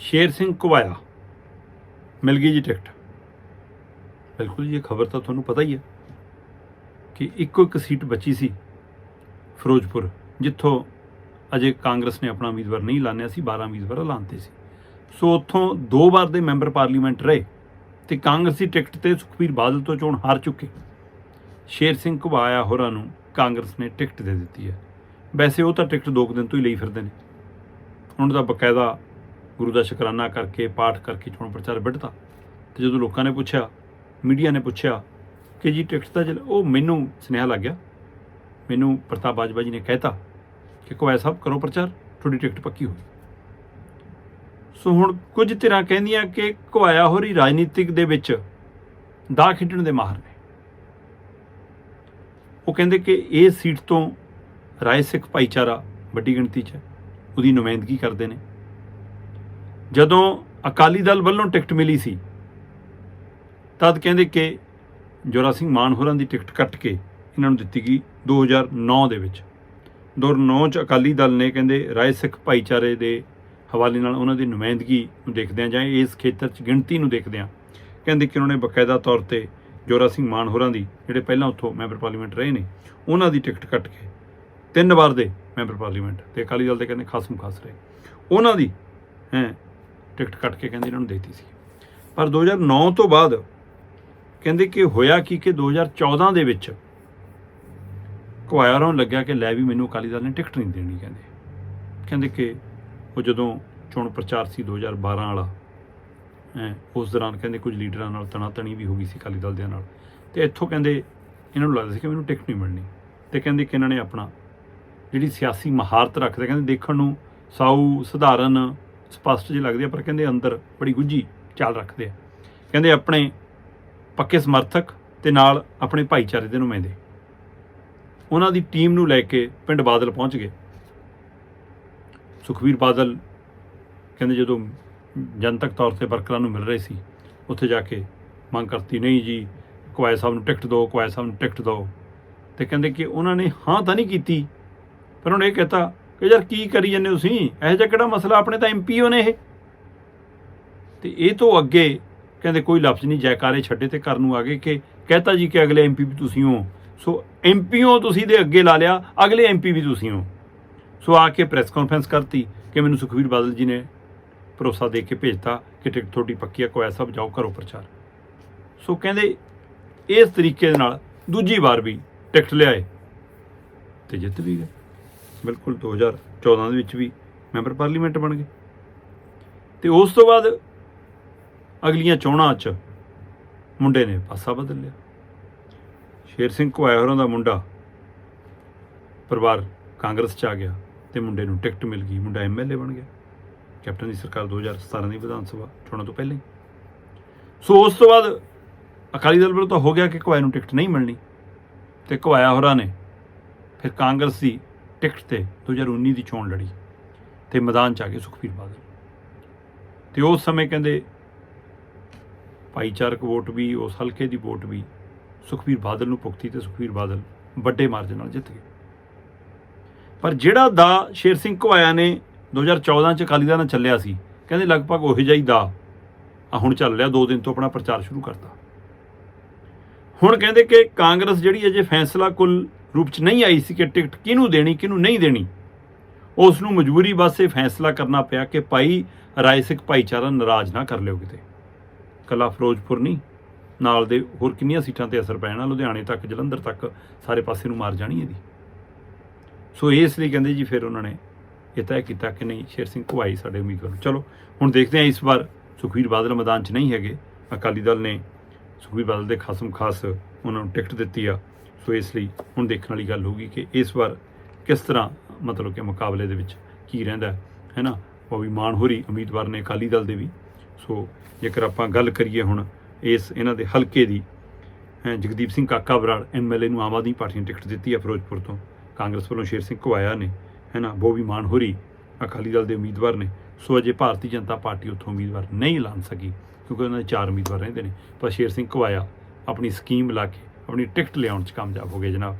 ਸ਼ੇਰ ਸਿੰਘ ਘੁਬਾਇਆ ਮਿਲ ਗਈ ਜੀ ਟਿਕਟ। ਬਿਲਕੁਲ ਜੀ, ਇਹ ਖਬਰ ਤਾਂ ਤੁਹਾਨੂੰ ਪਤਾ ਹੀ ਹੈ ਕਿ ਇੱਕੋ ਇੱਕ ਸੀਟ ਬਚੀ ਸੀ ਫਿਰੋਜ਼ਪੁਰ, ਜਿੱਥੋਂ ਅਜੇ ਕਾਂਗਰਸ ਨੇ ਆਪਣਾ ਉਮੀਦਵਾਰ ਨਹੀਂ ਲਾਣਿਆ ਸੀ 12 ਉਮੀਦਵਾਰ ਐਲਾਨਤੇ ਸੀ। ਸੋ ਉੱਥੋਂ ਦੋ ਵਾਰ ਦੇ ਮੈਂਬਰ ਪਾਰਲੀਮੈਂਟ ਰਹੇ ਤੇ ਕਾਂਗਰਸੀ ਟਿਕਟ ਤੇ ਸੁਖਬੀਰ ਬਾਦਲ ਤੋਂ ਚੋਣ ਹਾਰ ਚੁੱਕੇ। ਸ਼ੇਰ ਸਿੰਘ ਘੁਬਾਇਆ ਹੋਰਾਂ ਨੂੰ ਕਾਂਗਰਸ ਨੇ ਟਿਕਟ ਦੇ ਦਿੱਤੀ ਹੈ। ਵੈਸੇ ਉਹ ਤਾਂ ਟਿਕਟ ਦੋ ਕੁ ਦਿਨ ਤੋਂ ਹੀ ਲਈ ਫਿਰਦੇ ਨੇ। ਉਹਨਾਂ ਦਾ ਬਕਾਇਦਾ ਗੁਰੂ ਦਾ ਸ਼ੁਕਰਾਨਾ ਕਰਕੇ, ਪਾਠ ਕਰਕੇ ਚੋਣ ਪ੍ਰਚਾਰ ਵਿੱਢਤਾ। ਤੇ ਜਦੋਂ ਲੋਕਾਂ ਨੇ ਪੁੱਛਿਆ, ਮੀਡੀਆ ਨੇ ਪੁੱਛਿਆ ਕਿ ਜੀ ਟਿਕਟ ਤਾਂ ਜਲ ਉਹ ਮੈਨੂੰ ਸੁਨੇਹਾ ਲੱਗ ਗਿਆ। ਮੈਨੂੰ ਪ੍ਰਤਾਪ ਬਾਜਵਾ ਜੀ ਨੇ ਕਹਿਤਾ ਕਿ ਕੋਈ ਸਾਹਿਬ, ਕਰੋ ਪ੍ਰਚਾਰ, ਤੁਹਾਡੀ ਟਿਕਟ ਪੱਕੀ ਹੋ ਸੋ ਹੁਣ ਕੁਝ ਧਿਰਾਂ ਕਹਿੰਦੀਆਂ ਕਿ ਘੁਆਇਆ ਹੋਰੀ ਰਾਜਨੀਤਿਕ ਦੇ ਵਿੱਚ ਦਾ ਖੇਡਣ ਦੇ ਮਾਹਰ ਨੇ। ਉਹ ਕਹਿੰਦੇ ਕਿ ਇਹ ਸੀਟ ਤੋਂ ਰਾਏ ਸਿੱਖ ਭਾਈਚਾਰਾ ਵੱਡੀ ਗਿਣਤੀ 'ਚ ਉਹਦੀ ਨੁਮਾਇੰਦਗੀ ਕਰਦੇ ਨੇ। ਜਦੋਂ ਅਕਾਲੀ ਦਲ ਵੱਲੋਂ ਟਿਕਟ ਮਿਲੀ ਸੀ, ਤਦ ਕਹਿੰਦੇ ਕਿ ਜੋਰਾ ਸਿੰਘ ਮਾਨ ਹੋਰਾਂ ਦੀ ਟਿਕਟ ਕੱਟ ਕੇ ਇਹਨਾਂ ਨੂੰ ਦਿੱਤੀ ਗਈ 2009 ਦੇ ਵਿੱਚ। 2009 ਚ ਅਕਾਲੀ ਦਲ ਨੇ ਕਹਿੰਦੇ ਰਾਏ ਸਿੱਖ ਭਾਈਚਾਰੇ ਦੇ ਹਵਾਲੇ ਨਾਲ ਉਹਨਾਂ ਦੀ ਨੁਮਾਇੰਦਗੀ ਨੂੰ ਦੇਖਦਿਆਂ ਜਾਂ ਇਸ ਖੇਤਰ 'ਚ ਗਿਣਤੀ ਨੂੰ ਦੇਖਦਿਆਂ ਕਹਿੰਦੇ ਕਿ ਉਹਨਾਂ ਨੇ ਬਕਾਇਦਾ ਤੌਰ ਤੇ ਜੋਰਾ ਸਿੰਘ ਮਾਨ ਹੋਰਾਂ ਦੀ, ਜਿਹੜੇ ਪਹਿਲਾਂ ਉੱਥੋਂ ਮੈਂਬਰ ਪਾਰਲੀਮੈਂਟ ਰਹੇ ਨੇ, ਉਹਨਾਂ ਦੀ ਟਿਕਟ ਕੱਟ ਕੇ ਤਿੰਨ ਵਾਰ ਦੇ ਮੈਂਬਰ ਪਾਰਲੀਮੈਂਟ ਤੇ ਅਕਾਲੀ ਦਲ ਦੇ ਕਹਿੰਦੇ ਖਾਸਮ ਖਾਸ ਰਹੇ। ਉਹਨਾਂ ਦੀ, ਹੈ ਟਿਕਟ ਕੱਟ ਕੇ ਕਹਿੰਦੇ ਇਹਨਾਂ ਨੂੰ ਦੇਤੀ ਸੀ। ਪਰ 2009 ਤੋਂ ਬਾਅਦ ਕਹਿੰਦੇ ਕਿ ਹੋਇਆ ਕੀ ਕਿ 2014 ਦੇ ਵਿੱਚ ਕੁਆਇਰਾਂ ਨੂੰ ਲੱਗਿਆ ਕਿ ਲੈ ਵੀ ਮੈਨੂੰ ਅਕਾਲੀ ਦਲ ਨੇ ਟਿਕਟ ਨਹੀਂ ਦੇਣੀ ਕਹਿੰਦੇ। ਕਹਿੰਦੇ ਕਿ ਉਹ ਜਦੋਂ ਚੋਣ ਪ੍ਰਚਾਰ ਸੀ 2012 ਵਾਲਾ ਹੈਂ, ਉਸ ਦੌਰਾਨ ਕਹਿੰਦੇ ਕੁਝ ਲੀਡਰਾਂ ਨਾਲ ਤਣਾਤਣੀ ਵੀ ਹੋ ਗਈ ਸੀ ਅਕਾਲੀ ਦਲ ਦੇ ਨਾਲ। ਤੇ ਇੱਥੋਂ ਕਹਿੰਦੇ ਇਹਨਾਂ ਨੂੰ ਲੱਗਦਾ ਸੀ ਕਿ ਮੈਨੂੰ ਟਿਕਟ ਨਹੀਂ ਮਿਲਣੀ। ਤੇ ਕਹਿੰਦੇ ਕਿ ਇਹਨਾਂ ਨੇ ਆਪਣਾ ਜਿਹੜੀ ਸਿਆਸੀ ਮਹਾਰਤ ਰੱਖਦੇ ਕਹਿੰਦੇ ਦੇਖਣ ਨੂੰ ਸਾਊ ਸਧਾਰਨ ਸਪਸ਼ਟ ਜਿਹੀ ਲੱਗਦੀ ਆ, ਪਰ ਕਹਿੰਦੇ ਅੰਦਰ ਬੜੀ ਗੁੱਝੀ ਚਾਲ ਰੱਖਦੇ ਆ। ਕਹਿੰਦੇ ਆਪਣੇ ਪੱਕੇ ਸਮਰਥਕ ਤੇ ਨਾਲ ਆਪਣੇ ਭਾਈਚਾਰੇ ਦੇ ਨੁਮਾਇੰਦੇ। ਉਹਨਾਂ ਦੀ ਟੀਮ ਨੂੰ ਲੈ ਕੇ ਪਿੰਡ ਬਾਦਲ ਪਹੁੰਚ ਗਏ। ਸੁਖਵੀਰ ਬਾਦਲ ਕਹਿੰਦੇ ਜਦੋਂ ਜਨਤਕ ਤੌਰ ਤੇ ਵਰਕਰਾਂ ਨੂੰ ਮਿਲ ਰਹੇ ਸੀ, ਉੱਥੇ ਜਾ ਕੇ ਮੰਗ ਕਰਤੀ, ਨਹੀਂ ਜੀ, ਕੁਆਇ ਸਾਹਿਬ ਨੂੰ ਟਿਕਟ ਦਿਓ, ਕੁਆਇ ਸਾਹਿਬ ਨੂੰ ਟਿਕਟ ਦਿਓ। ਤੇ ਕਹਿੰਦੇ ਕਿ ਉਹਨਾਂ ਨੇ ਹਾਂ ਤਾਂ ਨਹੀਂ ਕੀਤੀ, ਪਰ ਉਹਨੇ ਇਹ ਕਹਤਾ ਕਿ ਯਾਰ ਕੀ ਕਰੀ ਜਾਂਦੇ ਹੋ ਤੁਸੀਂ? ਇਹੋ ਜਿਹਾ ਕਿਹੜਾ ਮਸਲਾ? ਆਪਣੇ ਤਾਂ ਐਮਪੀਓ ਨੇ ਇਹ। ਤੇ ਇਹ ਤੋਂ ਅੱਗੇ ਕਹਿੰਦੇ ਕੋਈ ਲਫ਼ਜ਼ ਨਹੀਂ, ਜੈਕਾਰੇ ਛੱਡੇ ਤੇ ਕਰਨ ਨੂੰ ਆ ਗਏ ਕਿ ਕਹਤਾ ਜੀ ਕਿ ਅਗਲੇ ਐਮਪੀ ਵੀ ਤੁਸੀਂ ਹੋ। ਸੋ ਐਮਪੀਓ ਤੁਸੀਂ ਦੇ ਅੱਗੇ ਲਾ ਲਿਆ, ਅਗਲੇ ਐਮਪੀ ਵੀ ਤੁਸੀਂ ਹੋ। ਸੋ ਆ ਕੇ ਪ੍ਰੈਸ ਕਾਨਫਰੰਸ ਕਰਤੀ ਕਿ ਮੈਨੂੰ ਸੁਖਵੀਰ ਬਾਦਲ ਜੀ ਨੇ ਭਰੋਸਾ ਦੇ ਕੇ ਭੇਜਤਾ ਕਿ ਟਿਕਟ ਤੁਹਾਡੀ ਪੱਕੀ ਹੈ ਕੋਈ ਐਸਾ ਬਜਾਓ ਕਰੋ ਪ੍ਰਚਾਰ। ਸੋ ਕਹਿੰਦੇ ਇਸ ਤਰੀਕੇ ਦੇ ਨਾਲ ਦੂਜੀ ਵਾਰ ਵੀ ਟਿਕਟ ਲਿਆਏ ਤੇ ਜਿੱਤ ਵੀ ਗਏ। ਬਿਲਕੁਲ 2014 ਦੇ ਵਿੱਚ ਵੀ ਮੈਂਬਰ ਪਾਰਲੀਮੈਂਟ ਬਣ ਗਏ। ਤੇ ਉਸ ਤੋਂ ਬਾਅਦ ਅਗਲੀਆਂ ਚੋਣਾਂ 'ਚ ਮੁੰਡੇ ਨੇ ਪਾਸਾ ਬਦਲ ਲਿਆ। ਸ਼ੇਰ ਸਿੰਘ ਘੁਆਇਆ ਹੋਰਾਂ ਦਾ ਮੁੰਡਾ ਪਰਿਵਾਰ ਕਾਂਗਰਸ 'ਚ ਆ ਗਿਆ ਤੇ ਮੁੰਡੇ ਨੂੰ ਟਿਕਟ ਮਿਲ ਗਈ। ਮੁੰਡਾ ਐਮਐਲਏ ਬਣ ਗਿਆ। ਕੈਪਟਨ ਦੀ ਸਰਕਾਰ 2017 ਦੀ ਵਿਧਾਨ ਸਭਾ ਚੋਣਾਂ ਤੋਂ ਪਹਿਲਾਂ ਹੀ। ਸੋ ਉਸ ਤੋਂ ਬਾਅਦ ਅਕਾਲੀ ਦਲ ਵੱਲੋਂ ਤਾਂ ਹੋ ਗਿਆ ਕਿ ਘੁਆਇਆ ਨੂੰ ਟਿਕਟ ਨਹੀਂ ਮਿਲਣੀ। ਤੇ ਘੁਆਇਆ ਹੋਰਾਂ ਨੇ ਫਿਰ ਕਾਂਗਰਸ ਦੀ ਟਿਕਟ ਤੇ 2019 ਦੀ ਚੋਣ ਲੜੀ ਤੇ ਮੈਦਾਨ 'ਚ ਆ ਗਏ ਸੁਖਬੀਰ ਬਾਦਲ। ਤੇ ਉਸ ਸਮੇਂ ਕਹਿੰਦੇ ਭਾਈਚਾਰਕ ਵੋਟ ਵੀ, ਉਸ ਹਲਕੇ ਦੀ ਵੋਟ ਵੀ ਸੁਖਬੀਰ ਬਾਦਲ ਨੂੰ ਭੁਗਤੀ ਤੇ ਸੁਖਬੀਰ ਬਾਦਲ ਵੱਡੇ ਮਾਰਜਨ ਨਾਲ ਜਿੱਤ ਗਏ। ਪਰ ਜਿਹੜਾ ਦਾ ਸ਼ੇਰ ਸਿੰਘ ਘੁਆਇਆ ਨੇ 2014 ਚ ਅਕਾਲੀ ਦਲ ਨਾਲ ਚੱਲਿਆ ਸੀ, ਕਹਿੰਦੇ ਲਗਭਗ ਉਹੀ ਜਿਹਾ ਹੀ ਦਾ ਆ, ਹੁਣ ਚੱਲ ਰਿਹਾ 2 ਦਿਨ ਤੋਂ ਆਪਣਾ ਪ੍ਰਚਾਰ ਸ਼ੁਰੂ ਕਰਤਾ। ਹੁਣ ਕਹਿੰਦੇ ਕਿ ਕਾਂਗਰਸ ਜਿਹੜੀ ਅਜੇ ਫੈਸਲਾ ਕੁੱਲ ਰੂਪ ਚ ਨਹੀਂ ਆਈ ਸੀ ਕਿ ਟਿਕਟ ਕਿਹਨੂੰ ਦੇਣੀ, ਕਿਹਨੂੰ ਨਹੀਂ ਦੇਣੀ। ਉਸ ਨੂੰ ਮਜਬੂਰੀ ਵਾਸਤੇ ਫੈਸਲਾ ਕਰਨਾ ਪਿਆ ਕਿ ਭਾਈ ਰਾਏ ਸਿੱਖ ਭਾਈਚਾਰਾ ਨਾਰਾਜ਼ ਨਾ ਕਰ ਲਿਓ ਕਿਤੇ। ਕੱਲਾ ਫਿਰੋਜ਼ਪੁਰ ਨਹੀਂ, ਨਾਲ ਦੇ ਹੋਰ ਕਿੰਨੀਆਂ ਸੀਟਾਂ ਤੇ ਅਸਰ ਪੈਣਾ, ਲੁਧਿਆਣੇ ਤੱਕ, ਜਲੰਧਰ ਤੱਕ, ਸਾਰੇ ਪਾਸੇ ਨੂੰ ਮਾਰ ਜਾਣੀ ਇਹਦੀ। ਸੋ ਇਸ ਲਈ ਕਹਿੰਦੇ ਜੀ ਫਿਰ ਉਹਨਾਂ ਨੇ ਇਹ ਤੈਅ ਕੀਤਾ ਕਿ ਨਹੀਂ, ਸ਼ੇਰ ਸਿੰਘ ਘੁਆਈ ਸਾਡੇ ਉਮੀਦਵਾਰ ਨੂੰ। ਚਲੋ, ਹੁਣ ਦੇਖਦੇ ਹਾਂ ਇਸ ਵਾਰ ਸੁਖਵੀਰ ਬਾਦਲ ਮੈਦਾਨ 'ਚ ਨਹੀਂ ਹੈਗੇ। ਅਕਾਲੀ ਦਲ ਨੇ ਸੁਖਵੀਰ ਬਾਦਲ ਦੇ ਖਾਸਮ ਖਾਸ ਉਹਨਾਂ ਨੂੰ ਟਿਕਟ ਦਿੱਤੀ ਆ। ਸੋ ਇਸ ਲਈ ਹੁਣ ਦੇਖਣ ਵਾਲੀ ਗੱਲ ਹੋਊਗੀ ਕਿ ਇਸ ਵਾਰ ਕਿਸ ਤਰ੍ਹਾਂ ਮਤਲਬ ਕਿ ਮੁਕਾਬਲੇ ਦੇ ਵਿੱਚ ਕੀ ਰਹਿੰਦਾ ਹੈ ਨਾ? ਉਹ ਵੀ ਮਾਨਹੋਰੀ ਉਮੀਦਵਾਰ ਨੇ ਅਕਾਲੀ ਦਲ ਦੇ ਵੀ। ਸੋ ਜੇਕਰ ਆਪਾਂ ਗੱਲ ਕਰੀਏ ਹੁਣ ਇਸ ਇਹਨਾਂ ਦੇ ਹਲਕੇ ਦੀ ਹੈਂ, ਜਗਦੀਪ ਸਿੰਘ ਕਾਕਾ ਬਰਾੜ ਐਮਐਲਏ ਨੂੰ ਆਮ ਆਦਮੀ ਪਾਰਟੀ ਨੇ ਟਿਕਟ ਦਿੱਤੀ ਹੈ ਫਿਰੋਜ਼ਪੁਰ ਤੋਂ। ਕਾਂਗਰਸ ਵੱਲੋਂ ਸ਼ੇਰ ਸਿੰਘ ਘੁਆਇਆ ਨੇ ਹੈ ਨਾ? ਬੋਬੀ ਮਾਨ ਹੋਰੀ ਅਕਾਲੀ ਦਲ ਦੇ ਉਮੀਦਵਾਰ ਨੇ। ਸੋ ਅਜੇ ਭਾਰਤੀ ਜਨਤਾ ਪਾਰਟੀ ਉੱਥੋਂ ਉਮੀਦਵਾਰ ਨਹੀਂ ਐਲਾਨ ਸਕੀ ਕਿਉਂਕਿ ਉਹਨਾਂ ਦੇ ਚਾਰ ਉਮੀਦਵਾਰ ਰਹਿੰਦੇ ਨੇ। ਪਰ ਸ਼ੇਰ ਸਿੰਘ ਘੁਆਇਆ ਆਪਣੀ ਸਕੀਮ ਲਾ ਕੇ ਆਪਣੀ ਟਿਕਟ ਲਿਆਉਣ 'ਚ ਕਾਮਯਾਬ ਹੋ ਗਏ ਜਨਾਬ।